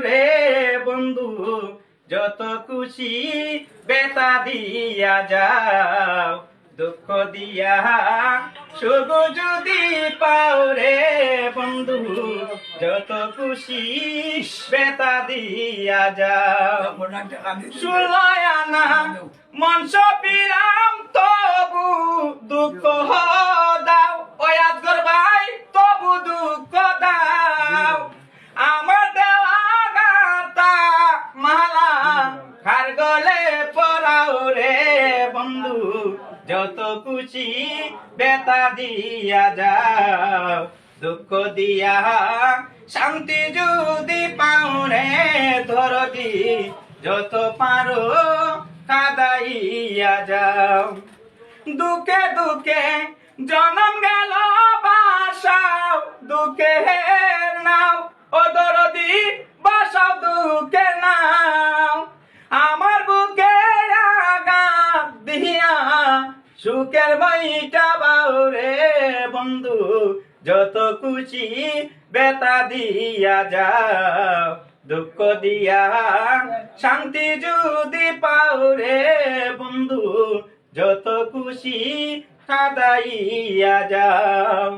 রে বন্ধু? যত খুশি বেতা দিয়া যাও দুঃখ দিয়া সুখ যদি পাও রে বন্ধু যত খুশি বেতা দিয়া যাও। ষোলয় আনা মঞ্চ যত খুশি বেতা দিয়া যাও, দুঃখ দিয়া শান্তি যদি পাও রে ধরতি, যত পারো কাদাইয়া যাও। দুঃখে দুঃখে জনম গেল বাসাও, দুঃখে সুখের বইটা বাউরে বন্ধু, যত খুশি বেতা দিয়া যাও, দুঃখ দিয়া শান্তি যদি পাউরে বন্ধু, যত খুশি কাদাইয়া যাও।